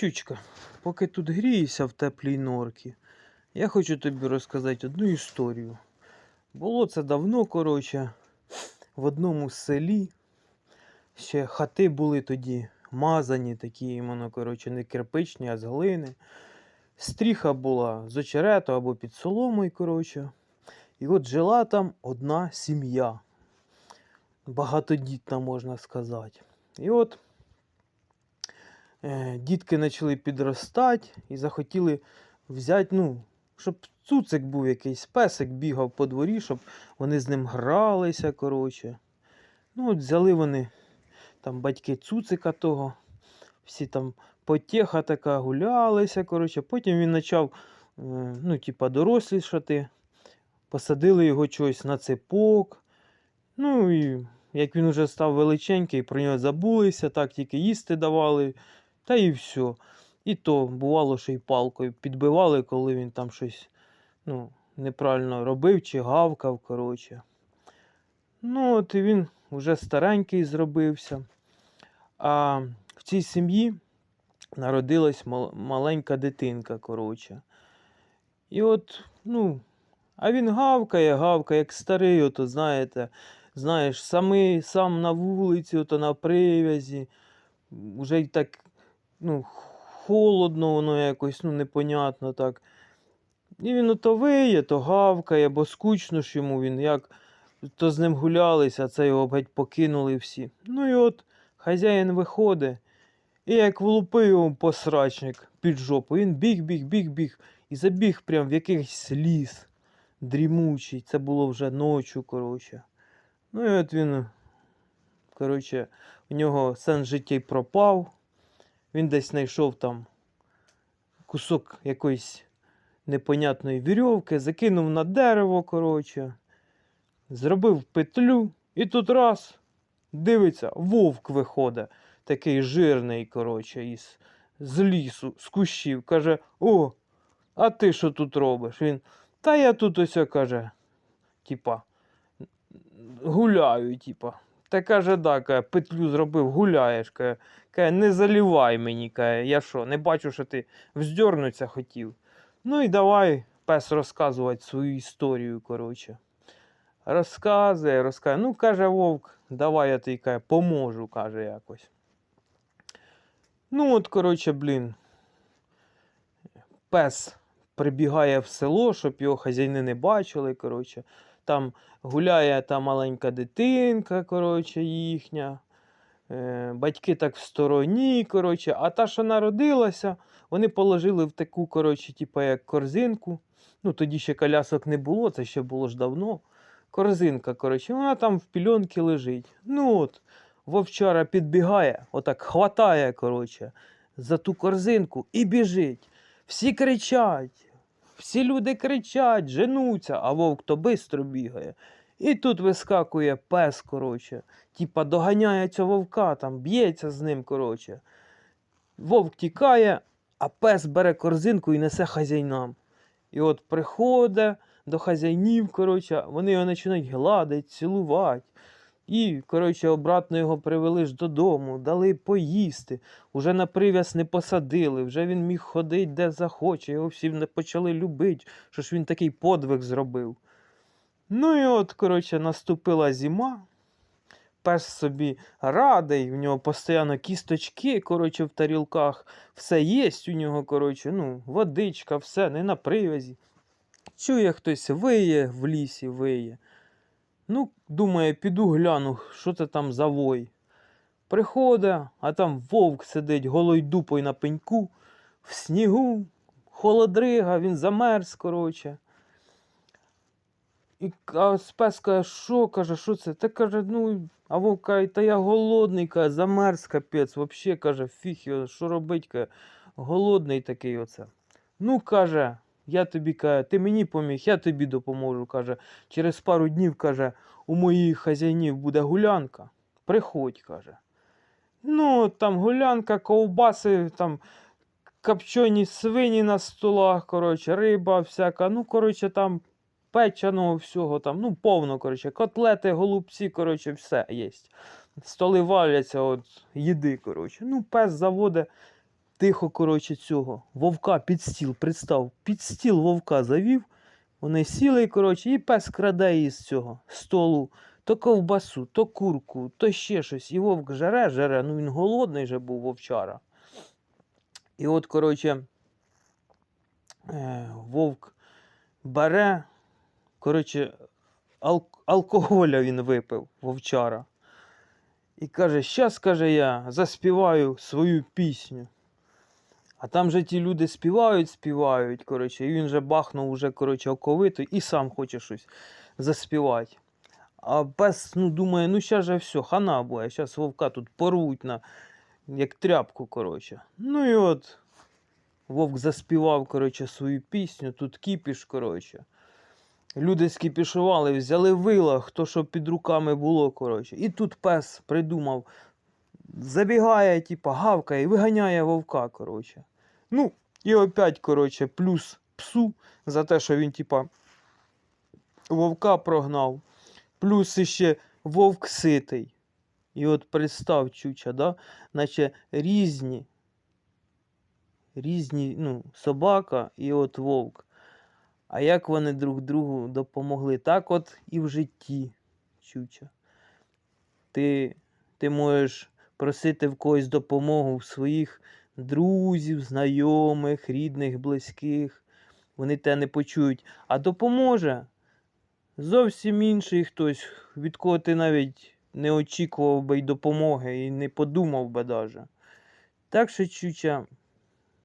Чучка, поки тут грієшся в теплій норці, я хочу тобі розказати одну історію. Було це давно, коротше, в одному селі. Ще хати були тоді мазані, такі іменно, коротше, не кирпичні, а з глини. Стріха була з очерету або під соломою, коротше. І от жила там одна сім'я. Багатодітна, можна сказати. І от дітки почали підростати і захотіли взяти, ну, щоб цуцик був якийсь, песик бігав по дворі, щоб вони з ним гралися, коротше. Ну, от взяли вони там батьки цуцика того, всі там потеха така гулялися, коротше. Потім він почав, е, ну, типа, дорослішати, посадили його чогось на цепок. Ну і як він уже став величенький, про нього забулися, так тільки їсти давали, та і все. І то бувало, що й палкою підбивали, коли він там щось ну, неправильно робив чи гавкав, коротше. Ну, от і він вже старенький зробився. А в цій сім'ї народилась мал- маленька дитинка, коротше. І от, ну, а він гавкає, гавкає, як старий, ото, знаєте, знаєш, самий, сам на вулиці, ото на привязі. Уже й так, ну, холодно воно якось, ну, непонятно так. І він ото виє, то гавкає, бо скучно ж йому він, як то з ним гулялися, це його геть покинули всі. Ну і от хазяїн виходить, і як влупив йому посрачник під жопу, він біг, біг, біг, біг, і забіг прям в якийсь ліс дрімучий. Це було вже ночі, коротше. Ну і от він, коротше, у нього сенс життя й пропав. Він десь знайшов там кусок якоїсь непонятної вірьовки, закинув на дерево, коротше, зробив петлю, і тут раз дивиться, вовк виходить, такий жирний, коротше, із з лісу, з кущів. Каже: О, а ти що тут робиш? Він. Та я тут ось, каже, типа, гуляю, типа. Та каже, да, каже, петлю зробив, гуляєш, каже, каже, не залівай мені, каже, я що, не бачу, що ти вздьорнуться хотів. Ну і давай пес розказувати свою історію, коротше. Розказує, розказує. Ну, каже вовк, давай я тобі каже, поможу, каже якось. Ну, от, коротше, блін. Пес прибігає в село, щоб його хазяїни не бачили. коротше. Там гуляє та маленька дитинка, коротше, їхня. Е, батьки так в стороні, коротше, а та, що народилася, вони положили в таку, коротше, типу, як корзинку. Ну, тоді ще колясок не було, це ще було ж давно. Корзинка, коротше, вона там в пільонки лежить. Ну от, вовчара підбігає, отак хватає, коротше, за ту корзинку і біжить. Всі кричать, всі люди кричать, женуться, а вовк то бистро бігає. І тут вискакує пес, коротше, типа доганяє цього вовка, там б'ється з ним, коротше. Вовк тікає, а пес бере корзинку і несе хазяйнам. І от приходить до хазяйнів, коротше, вони його починають гладити, цілувати. І, коротше, обратно його привели ж додому, дали поїсти. Уже на прив'яз не посадили, вже він міг ходити де захоче, його всі почали любити, що ж він такий подвиг зробив. Ну і от, коротше, наступила зима. Пес собі радий, в нього постійно кісточки, коротше, в тарілках. Все є у нього, коротше, ну, водичка, все, не на привязі. Чує хтось виє в лісі, виє. Ну, думає, піду гляну, що це там за вой. Приходить, а там вовк сидить голою дупою на пеньку, в снігу, холодрига, він замерз, коротше. І а спес каже, що каже, що це? Та каже, ну, а вовк каже, та я голодний, каже, замерз капець, вообще каже, фіг що робить, каже, голодний такий оце. Ну, каже, я тобі каже, ти мені поміг, я тобі допоможу. каже. Через пару днів, каже, у моїх хазяїнів буде гулянка. Приходь, каже. Ну, там гулянка, ковбаси, там копчені свині на столах, коротше, риба всяка. Ну, коротше, там печеного всього там, ну, повно, коротше, котлети, голубці, коротше, все є. Столи валяться, от, їди, коротше. Ну, пес заводить тихо, коротше, цього. Вовка під стіл, представ, під стіл вовка завів. Вони сіли, коротше, і пес краде із цього столу то ковбасу, то курку, то ще щось. І вовк жере, жере. Ну він голодний же був вовчара. І от, коротше, е, вовк бере, коротше, ал- алкоголя він випив, вовчара. І каже, щас, каже я, заспіваю свою пісню. А там же ті люди співають, співають, коротше, і він же бахнув уже, коротше, оковито і сам хоче щось заспівати. А пес, ну, думає, ну щас же все, хана буде, щас вовка тут порвуть на, як тряпку, коротше. Ну і от вовк заспівав, коротше, свою пісню, тут кіпіш, коротше. Люди скіпішували, взяли вила, хто що під руками було, коротше. І тут пес придумав, забігає, типа, гавкає виганяє вовка, коротше. Ну, і опять, коротше, плюс псу за те, що він, типа, вовка прогнав. Плюс іще вовк ситий. І от представ, чуча, да? наче різні, різні, ну, собака і от вовк. А як вони друг другу допомогли? Так от і в житті, чуча. Ти, ти можеш просити в когось допомогу в своїх друзів, знайомих, рідних, близьких. Вони те не почують. А допоможе зовсім інший хтось, від кого ти навіть не очікував би й допомоги і не подумав би даже. Так що, чуча,